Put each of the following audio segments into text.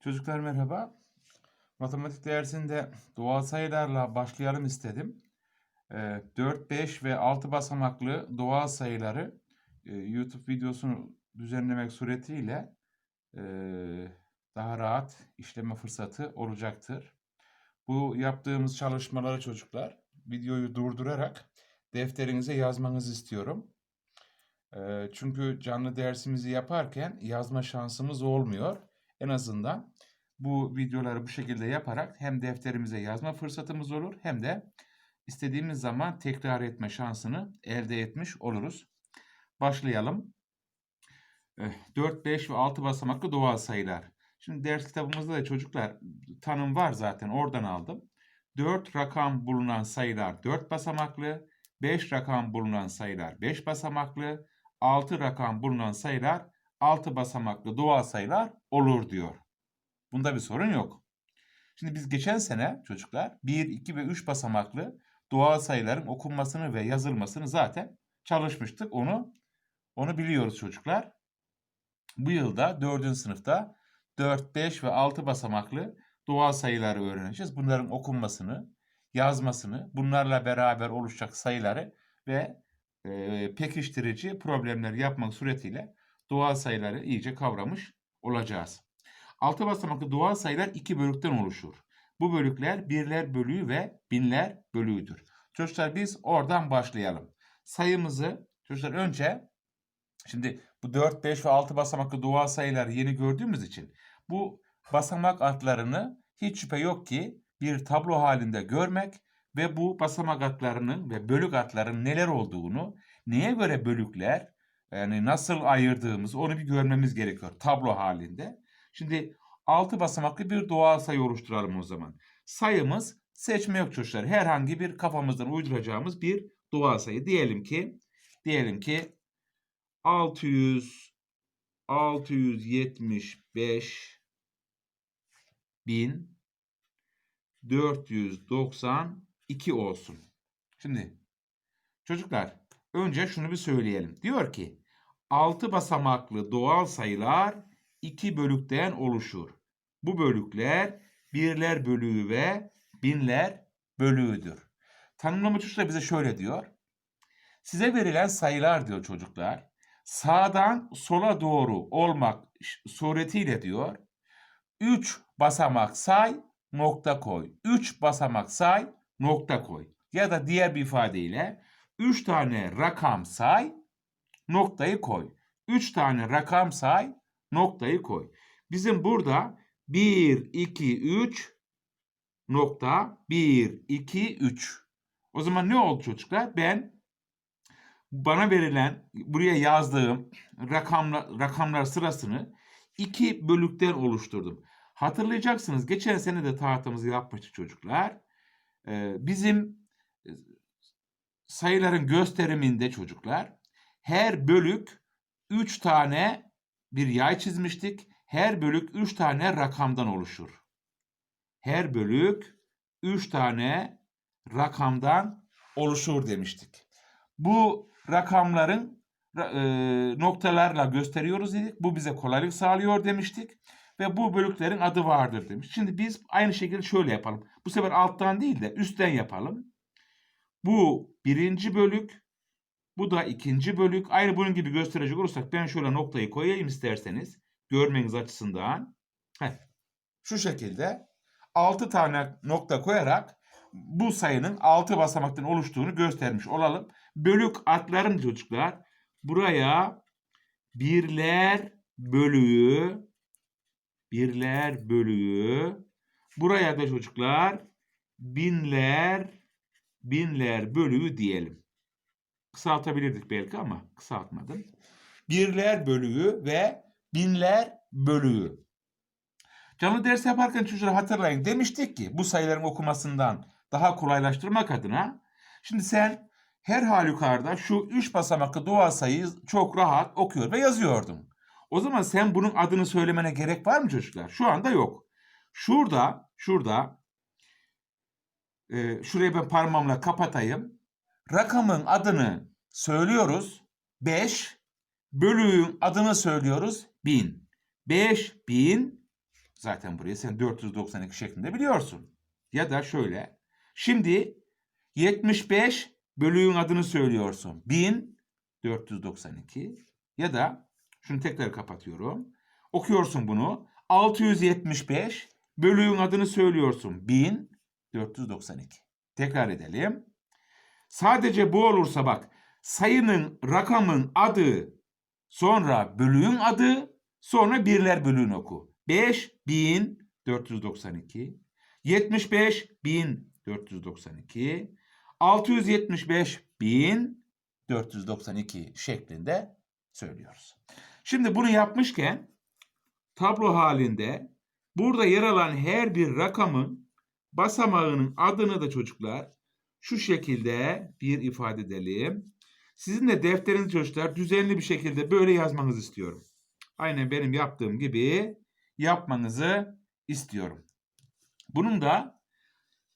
Çocuklar merhaba. Matematik dersinde doğal sayılarla başlayalım istedim. Ee, 4, 5 ve 6 basamaklı doğal sayıları e, YouTube videosunu düzenlemek suretiyle e, daha rahat işleme fırsatı olacaktır. Bu yaptığımız çalışmaları çocuklar videoyu durdurarak defterinize yazmanızı istiyorum. E, çünkü canlı dersimizi yaparken yazma şansımız olmuyor. En azından bu videoları bu şekilde yaparak hem defterimize yazma fırsatımız olur hem de istediğimiz zaman tekrar etme şansını elde etmiş oluruz. Başlayalım. 4, 5 ve 6 basamaklı doğal sayılar. Şimdi ders kitabımızda da çocuklar tanım var zaten oradan aldım. 4 rakam bulunan sayılar 4 basamaklı, 5 rakam bulunan sayılar 5 basamaklı, 6 rakam bulunan sayılar 6 basamaklı doğal sayılar olur diyor. Bunda bir sorun yok. Şimdi biz geçen sene çocuklar 1, 2 ve 3 basamaklı doğal sayıların okunmasını ve yazılmasını zaten çalışmıştık. Onu onu biliyoruz çocuklar. Bu yılda 4. sınıfta 4, 5 ve 6 basamaklı doğal sayıları öğreneceğiz. Bunların okunmasını, yazmasını, bunlarla beraber oluşacak sayıları ve e, pekiştirici problemler yapmak suretiyle doğal sayıları iyice kavramış olacağız. Altı basamaklı doğal sayılar iki bölükten oluşur. Bu bölükler birler bölüğü ve binler bölüğüdür. Çocuklar biz oradan başlayalım. Sayımızı çocuklar önce şimdi bu 4, 5 ve 6 basamaklı doğal sayıları yeni gördüğümüz için bu basamak adlarını hiç şüphe yok ki bir tablo halinde görmek ve bu basamak adlarının ve bölük adlarının neler olduğunu, neye göre bölükler, yani nasıl ayırdığımız onu bir görmemiz gerekiyor tablo halinde. Şimdi 6 basamaklı bir doğal sayı oluşturalım o zaman. Sayımız seçme yok çocuklar. Herhangi bir kafamızdan uyduracağımız bir doğal sayı. Diyelim ki diyelim ki 600 675 bin 492 olsun. Şimdi çocuklar önce şunu bir söyleyelim. Diyor ki 6 basamaklı doğal sayılar 2 bölükten oluşur. Bu bölükler birler bölüğü ve binler bölüğüdür. Tanımlama çocuklar bize şöyle diyor. Size verilen sayılar diyor çocuklar. Sağdan sola doğru olmak suretiyle diyor. 3 basamak say, nokta koy. 3 basamak say, nokta koy. Ya da diğer bir ifadeyle 3 tane rakam say, noktayı koy. 3 tane rakam say, noktayı koy. Bizim burada 1, 2, 3 nokta 1, 2, 3. O zaman ne oldu çocuklar? Ben bana verilen buraya yazdığım rakamlar, rakamlar sırasını iki bölükten oluşturdum. Hatırlayacaksınız geçen sene de tahtamızı yapmıştık çocuklar. Ee, bizim sayıların gösteriminde çocuklar her bölük 3 tane bir yay çizmiştik. Her bölük 3 tane rakamdan oluşur. Her bölük 3 tane rakamdan oluşur demiştik. Bu rakamların e, noktalarla gösteriyoruz dedik. Bu bize kolaylık sağlıyor demiştik. Ve bu bölüklerin adı vardır demiş. Şimdi biz aynı şekilde şöyle yapalım. Bu sefer alttan değil de üstten yapalım. Bu birinci bölük. Bu da ikinci bölük. Aynı bunun gibi gösterecek olursak ben şöyle noktayı koyayım isterseniz. Görmeniz açısından. Heh. Şu şekilde 6 tane nokta koyarak bu sayının 6 basamaktan oluştuğunu göstermiş olalım. Bölük adların çocuklar buraya birler bölüğü birler bölüğü buraya da çocuklar binler binler bölüğü diyelim. Kısaltabilirdik belki ama kısaltmadım. Birler bölüğü ve binler bölüğü. Canlı ders yaparken çocuklar hatırlayın demiştik ki bu sayıların okumasından daha kolaylaştırmak adına şimdi sen her halükarda şu üç basamaklı doğal sayıyı çok rahat okuyor ve yazıyordun. O zaman sen bunun adını söylemene gerek var mı çocuklar? Şu anda yok. Şurada, şurada e, şurayı ben parmağımla kapatayım. Rakamın adını söylüyoruz. 5. Bölüğün adını söylüyoruz. 1000. 5000 Zaten burayı sen 492 şeklinde biliyorsun. Ya da şöyle. Şimdi 75 bölüğün adını söylüyorsun. 1492 ya da şunu tekrar kapatıyorum. Okuyorsun bunu. 675 bölüğün adını söylüyorsun. 1492. Tekrar edelim. Sadece bu olursa bak sayının, rakamın adı, sonra bölüğün adı, sonra birler bölüğünü oku. 5492, 75492, 675492 şeklinde söylüyoruz. Şimdi bunu yapmışken tablo halinde burada yer alan her bir rakamın basamağının adını da çocuklar şu şekilde bir ifade edelim. Sizin de defteriniz çocuklar düzenli bir şekilde böyle yazmanızı istiyorum. Aynen benim yaptığım gibi yapmanızı istiyorum. Bunun da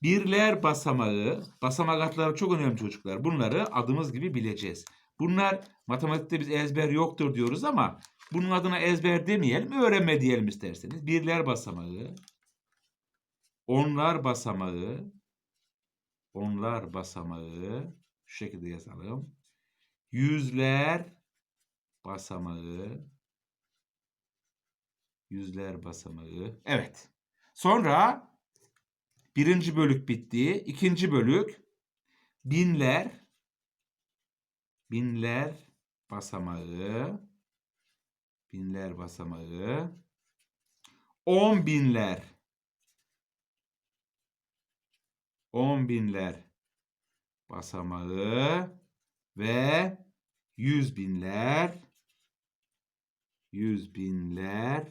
birler basamağı, basamak adları çok önemli çocuklar. Bunları adımız gibi bileceğiz. Bunlar matematikte biz ezber yoktur diyoruz ama bunun adına ezber demeyelim, öğrenme diyelim isterseniz. Birler basamağı, onlar basamağı, onlar basamağı şu şekilde yazalım. Yüzler basamağı, yüzler basamağı. Evet. Sonra birinci bölük bitti. İkinci bölük binler, binler basamağı, binler basamağı, on binler, on binler basamağı ve yüz binler, yüz binler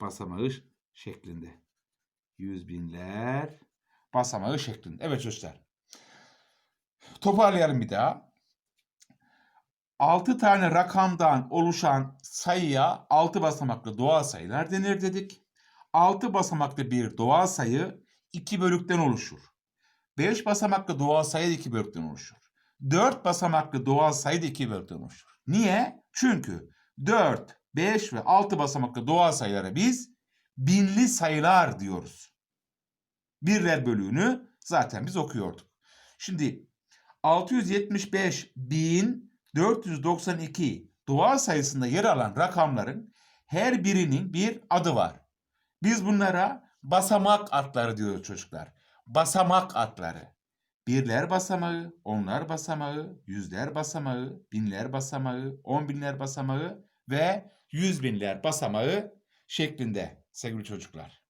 basamağı şeklinde. Yüz binler basamağı şeklinde. Evet çocuklar. Toparlayalım bir daha. 6 tane rakamdan oluşan sayıya 6 basamaklı doğal sayılar denir dedik. 6 basamaklı bir doğal sayı 2 bölükten oluşur. 5 basamaklı doğal sayı 2 bölükten oluşur. 4 basamaklı doğal sayı da 2 bölükten oluşur. Niye? Çünkü 4, 5 ve 6 basamaklı doğal sayılara biz binli sayılar diyoruz. Birler bölüğünü zaten biz okuyorduk. Şimdi 675 bin 492 doğal sayısında yer alan rakamların her birinin bir adı var. Biz bunlara basamak adları diyoruz çocuklar. Basamak adları. Birler basamağı, onlar basamağı, yüzler basamağı, binler basamağı, on binler basamağı ve yüz binler basamağı şeklinde sevgili çocuklar.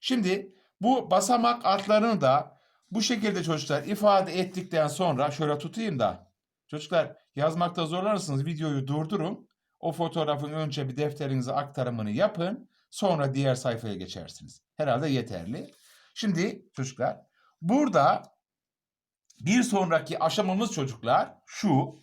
Şimdi bu basamak adlarını da bu şekilde çocuklar ifade ettikten sonra şöyle tutayım da çocuklar yazmakta zorlanırsınız videoyu durdurun. O fotoğrafın önce bir defterinize aktarımını yapın. Sonra diğer sayfaya geçersiniz. Herhalde yeterli. Şimdi çocuklar burada bir sonraki aşamamız çocuklar şu.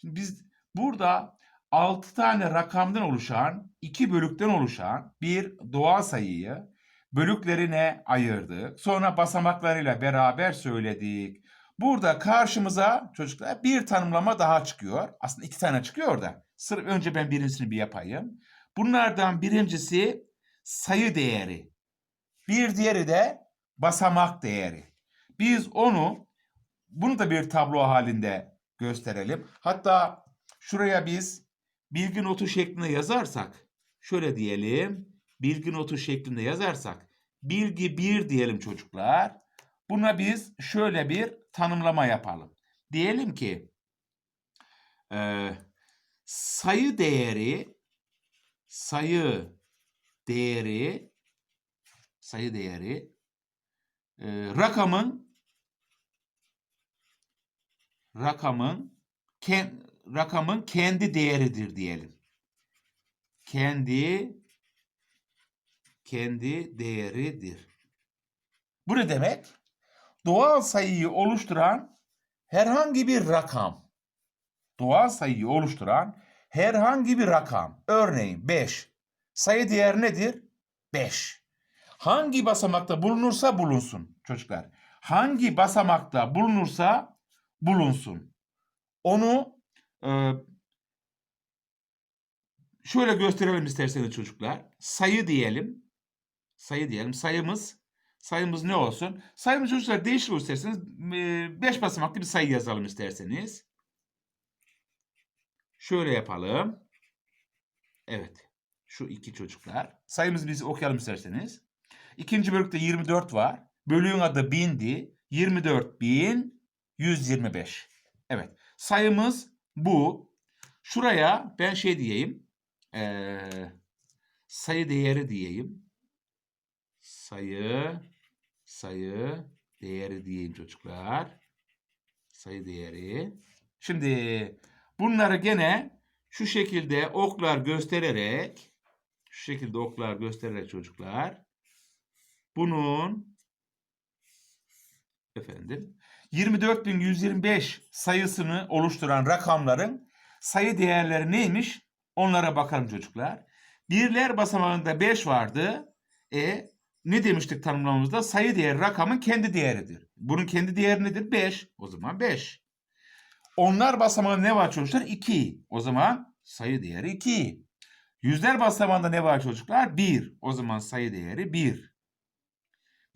Şimdi biz burada 6 tane rakamdan oluşan, 2 bölükten oluşan bir doğal sayıyı bölüklerine ayırdık. Sonra basamaklarıyla beraber söyledik. Burada karşımıza çocuklar bir tanımlama daha çıkıyor. Aslında iki tane çıkıyor da. Sırf önce ben birincisini bir yapayım. Bunlardan birincisi sayı değeri. Bir diğeri de basamak değeri. Biz onu bunu da bir tablo halinde gösterelim. Hatta şuraya biz bilgi notu şeklinde yazarsak şöyle diyelim. Bilgi notu şeklinde yazarsak bilgi 1 diyelim çocuklar. Buna biz şöyle bir tanımlama yapalım. Diyelim ki e, sayı değeri sayı değeri sayı değeri e, rakamın rakamın ken, rakamın kendi değeridir diyelim. Kendi kendi değeridir. Bu ne demek? Doğal sayıyı oluşturan herhangi bir rakam. Doğal sayıyı oluşturan herhangi bir rakam. Örneğin 5. Sayı değer nedir? 5. Hangi basamakta bulunursa bulunsun çocuklar. Hangi basamakta bulunursa bulunsun. Onu e, şöyle gösterelim isterseniz çocuklar. Sayı diyelim. Sayı diyelim. Sayımız sayımız ne olsun? Sayımız çocuklar değişir isterseniz 5 basamaklı bir sayı yazalım isterseniz. Şöyle yapalım. Evet. Şu iki çocuklar. Sayımızı biz okuyalım isterseniz. İkinci bölükte 24 var. Bölüğün adı bindi. 24 bin 125. Evet. Sayımız bu. Şuraya ben şey diyeyim. Ee, sayı değeri diyeyim. Sayı sayı değeri diyeyim çocuklar. Sayı değeri. Şimdi bunları gene şu şekilde oklar göstererek şu şekilde oklar göstererek çocuklar bunun efendim 24.125 sayısını oluşturan rakamların sayı değerleri neymiş? Onlara bakalım çocuklar. Birler basamağında 5 vardı. E ne demiştik tanımlamamızda? Sayı değeri rakamın kendi değeridir. Bunun kendi değeri nedir? 5. O zaman 5. Onlar basamağında ne var çocuklar? 2. O zaman sayı değeri 2. Yüzler basamağında ne var çocuklar? 1. O zaman sayı değeri 1.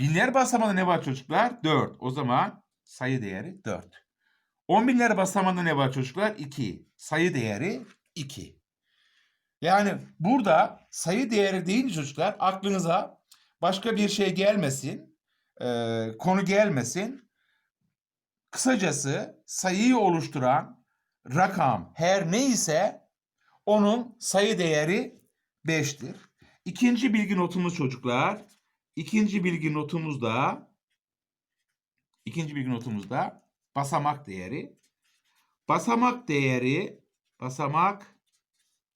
Binler basamağında ne var çocuklar? 4. O zaman sayı değeri 4. On binler basamağında ne var çocuklar? 2. Sayı değeri 2. Yani burada sayı değeri deyince çocuklar aklınıza başka bir şey gelmesin, e, konu gelmesin. Kısacası sayıyı oluşturan rakam her neyse onun sayı değeri 5'tir. İkinci bilgi notumuz çocuklar. İkinci bilgi notumuzda ikinci bilgi notumuzda basamak değeri. Basamak değeri basamak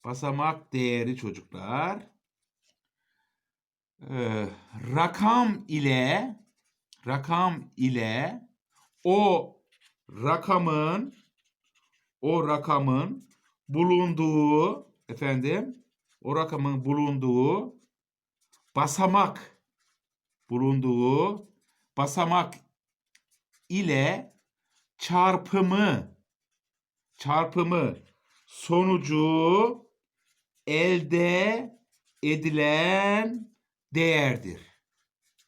basamak değeri çocuklar e, rakam ile rakam ile o rakamın o rakamın bulunduğu efendim o rakamın bulunduğu basamak bulunduğu basamak ile çarpımı çarpımı sonucu elde edilen değerdir.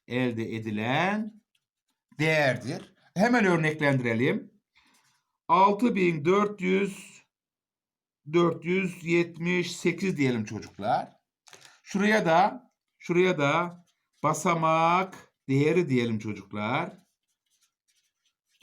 Elde edilen değerdir. Hemen örneklendirelim. 6400 478 diyelim çocuklar. Şuraya da şuraya da basamak değeri diyelim çocuklar.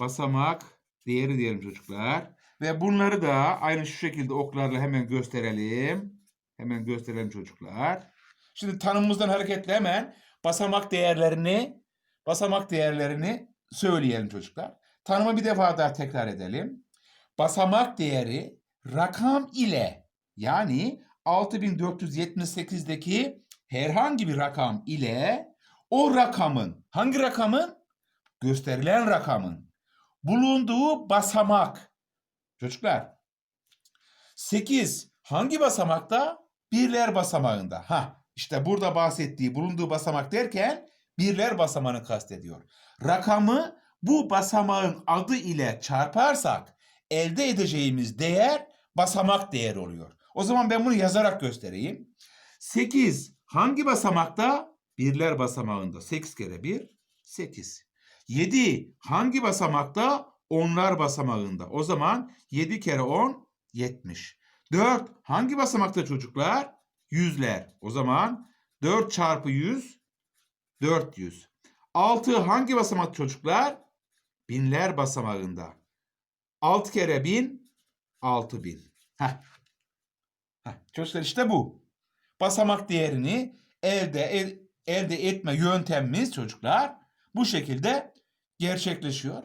Basamak değeri diyelim çocuklar. Ve bunları da aynı şu şekilde oklarla hemen gösterelim. Hemen gösterelim çocuklar. Şimdi tanımımızdan hareketle hemen basamak değerlerini basamak değerlerini söyleyelim çocuklar. Tanımı bir defa daha tekrar edelim. Basamak değeri rakam ile yani 6478'deki herhangi bir rakam ile o rakamın hangi rakamın gösterilen rakamın bulunduğu basamak çocuklar 8 hangi basamakta birler basamağında ha işte burada bahsettiği bulunduğu basamak derken birler basamağını kastediyor rakamı bu basamağın adı ile çarparsak elde edeceğimiz değer basamak değeri oluyor. O zaman ben bunu yazarak göstereyim. 8 hangi basamakta? Birler basamağında. 8 kere 1 8. 7 hangi basamakta? Onlar basamağında. O zaman 7 kere 10 70. 4 hangi basamakta çocuklar? Yüzler. O zaman 4 çarpı 100 400. 6 hangi basamak çocuklar? Binler basamağında. 6 kere 1000 6000. Heh. Heh. Çocuklar işte bu. Basamak değerini elde el- elde etme yöntemimiz çocuklar bu şekilde gerçekleşiyor.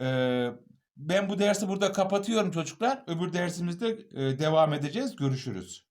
Ee, ben bu dersi burada kapatıyorum çocuklar. Öbür dersimizde e, devam edeceğiz. Görüşürüz.